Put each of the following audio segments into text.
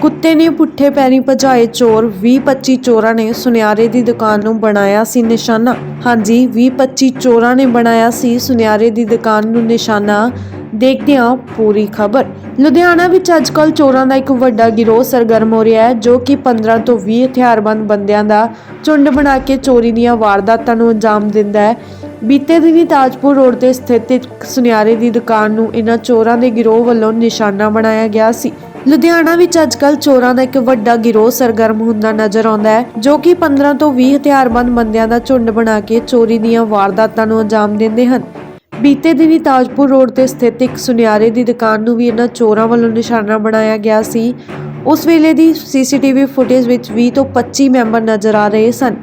ਕੁੱਤੇ ਨੇ ਪੁੱਠੇ ਪੈਰੀ ਭਜਾਏ ਚੋਰ। 20-25 ਚੋਰਾਂ ਨੇ ਸੁਨਿਆਰੇ ਦੀ ਦੁਕਾਨ ਨੂੰ ਬਣਾਇਆ ਸੀ ਨਿਸ਼ਾਨਾ। ਹਾਂਜੀ 20-25 ਚੋਰਾਂ ਨੇ ਬਣਾਇਆ ਸੀ ਸੁਨਿਆਰੇ ਦੀ ਦੁਕਾਨ ਨੂੰ ਨਿਸ਼ਾਨਾ। ਦੇਖਦੇ ਹਾਂ ਪੂਰੀ ਖਬਰ। ਲੁਧਿਆਣਾ ਵਿੱਚ ਅੱਜਕੱਲ ਚੋਰਾਂ ਦਾ ਇੱਕ ਵੱਡਾ ਗਿਰੋਹ ਸਰਗਰਮ ਹੋ ਰਿਹਾ ਹੈ, ਜੋ ਕਿ 15 ਤੋਂ 20 ਹਥਿਆਰਬੰਦ ਬੰਦਿਆਂ ਦਾ ਝੁੰਡ ਬਣਾ ਕੇ ਚੋਰੀ ਦੀਆਂ ਵਾਰਦਾਤਾਂ ਨੂੰ ਅੰਜਾਮ ਦਿੰਦਾ ਹੈ। ਬੀਤੇ ਦਿਨੀ ਤਾਜਪੁਰ ਰੋਡ ਤੇ ਸਥਿਤ ਇੱਕ ਸੁਨਿਆਰੇ ਦੀ ਦੁਕਾਨ ਨੂੰ ਇਹਨਾਂ ਚੋਰਾਂ ਦੇ ਗਿਰੋਹ ਵੱਲੋਂ ਨਿਸ਼ਾਨਾ ਬਣਾਇਆ ਗਿਆ ਸੀ। ਲੁਧਿਆਣਾ ਵਿੱਚ ਅੱਜਕੱਲ ਚੋਰਾਂ ਦਾ ਇੱਕ ਵੱਡਾ ਗਿਰੋਹ ਸਰਗਰਮ ਹੁੰਦਾ ਨਜ਼ਰ ਆਉਂਦਾ ਹੈ, ਜੋ ਕਿ 15 ਤੋਂ 20 ਹਥਿਆਰਬੰਦ ਬੰਦਿਆਂ ਦਾ ਝੁੰਡ ਬਣਾ ਕੇ ਚੋਰੀ ਦੀਆਂ ਵਾਰਦਾਤਾਂ ਨੂੰ ਅੰਜਾਮ ਦਿੰਦੇ ਹਨ। ਬੀਤੇ ਦਿਨੀ ਤਾਜਪੁਰ ਰੋਡ ਤੇ ਸਥਿਤ ਇੱਕ ਸੁਨਿਆਰੇ ਦੀ ਦੁਕਾਨ ਨੂੰ ਵੀ ਇਹਨਾਂ ਚੋਰਾਂ ਵੱਲੋਂ ਨਿਸ਼ਾਨਾ ਬਣਾਇਆ ਗਿਆ ਸੀ। ਉਸ ਵੇਲੇ ਦੀ ਸੀਸੀਟੀਵੀ ਫੁਟੇਜ ਵਿੱਚ 20 ਤੋਂ 25 ਮੈਂਬਰ ਨਜ਼ਰ ਆ ਰਹੇ ਸਨ।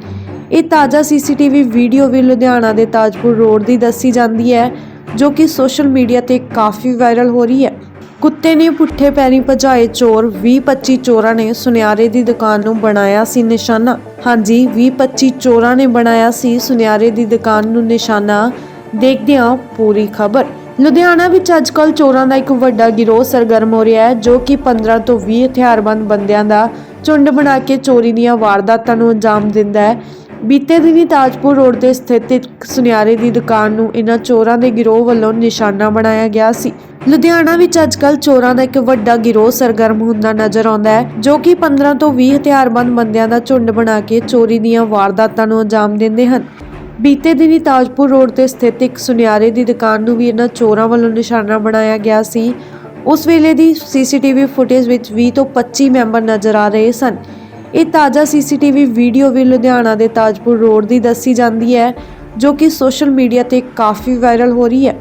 ਇਹ ਤਾਜ਼ਾ ਸੀਸੀਟੀਵੀ ਵੀਡੀਓ ਵੀ ਲੁਧਿਆਣਾ ਦੇ ਤਾਜਪੁਰ ਰੋਡ ਦੀ ਦੱਸੀ ਜਾਂਦੀ ਹੈ, ਜੋ ਕਿ ਸੋਸ਼ਲ ਮੀਡੀਆ ਤੇ ਕਾਫੀ ਵਾਇਰਲ ਹੋ ਰਹੀ ਹੈ। ਕੁੱਤੇ ਨੇ ਪੁੱਠੇ ਪੈਰੀ ਭਜਾਏ ਚੋਰ। 20-25 ਚੋਰਾਂ ਨੇ ਸੁਨਿਆਰੇ ਦੀ ਦੁਕਾਨ ਨੂੰ ਬਣਾਇਆ ਸੀ ਨਿਸ਼ਾਨਾ। ਹਾਂਜੀ 20-25 ਚੋਰਾਂ ਨੇ ਬਣਾਇਆ ਸੀ ਸੁਨਿਆਰੇ ਦੀ ਦੁਕਾਨ ਨੂੰ ਨਿਸ਼ਾਨਾ। ਦੇਖਦੇ ਹਾਂ ਪੂਰੀ ਖਬਰ। ਲੁਧਿਆਣਾ ਵਿੱਚ ਅੱਜਕੱਲ ਚੋਰਾਂ ਦਾ ਇੱਕ ਵੱਡਾ ਗਿਰੋਹ ਸਰਗਰਮ ਹੋ ਰਿਹਾ ਹੈ, ਜੋ ਕਿ 15 ਤੋਂ 20 ਹਥਿਆਰਬੰਦ ਬੰਦਿਆਂ ਦਾ ਝੁੰਡ ਬਣਾ ਕੇ ਚੋਰੀ ਦੀਆਂ ਵਾਰਦਾਤਾਂ ਨੂੰ ਅੰਜਾਮ ਦਿੰਦਾ ਹੈ। ਬੀਤੇ ਦਿਨੀ ਤਾਜਪੁਰ ਰੋਡ ਤੇ ਸਥਿਤ ਇੱਕ ਸੁਨਿਆਰੇ ਦੀ ਦੁਕਾਨ ਨੂੰ ਇਹਨਾਂ ਚੋਰਾਂ ਦੇ ਗਿਰੋਹ ਵੱਲੋਂ ਨਿਸ਼ਾਨਾ ਬਣਾਇਆ ਗਿਆ ਸੀ। ਲੁਧਿਆਣਾ ਵਿੱਚ ਅੱਜਕੱਲ ਚੋਰਾਂ ਦਾ ਇੱਕ ਵੱਡਾ ਗਿਰੋਹ ਸਰਗਰਮ ਹੁੰਦਾ ਨਜ਼ਰ ਆਉਂਦਾ ਹੈ, ਜੋ ਕਿ 15 ਤੋਂ 20 ਹਥਿਆਰਬੰਦ ਬੰਦਿਆਂ ਦਾ ਝੁੰਡ ਬਣਾ ਕੇ ਚੋਰੀ ਦੀਆਂ ਵਾਰਦਾਤਾਂ ਨੂੰ ਅੰਜਾਮ ਦਿੰਦੇ ਹਨ। ਬੀਤੇ ਦਿਨੀ ਤਾਜਪੁਰ ਰੋਡ ਤੇ ਸਥਿਤ ਇੱਕ ਸੁਨਿਆਰੇ ਦੀ ਦੁਕਾਨ ਨੂੰ ਵੀ ਇਹਨਾਂ ਚੋਰਾਂ ਵੱਲੋਂ ਨਿਸ਼ਾਨਾ ਬਣਾਇਆ ਗਿਆ ਸੀ। ਉਸ ਵੇਲੇ ਦੀ ਸੀਸੀਟੀਵੀ ਫੁਟੇਜ ਵਿੱਚ 20 ਤੋਂ 25 ਮੈਂਬਰ ਨਜ਼ਰ ਆ ਰਹੇ ਸਨ। ਇਹ ਤਾਜ਼ਾ ਸੀਸੀਟੀਵੀ ਵੀਡੀਓ ਵੀ ਲੁਧਿਆਣਾ ਦੇ ਤਾਜਪੁਰ ਰੋਡ ਦੀ ਦੱਸੀ ਜਾਂਦੀ ਹੈ, ਜੋ ਕਿ ਸੋਸ਼ਲ ਮੀਡੀਆ ਤੇ ਕਾਫੀ ਵਾਇਰਲ ਹੋ ਰਹੀ ਹੈ।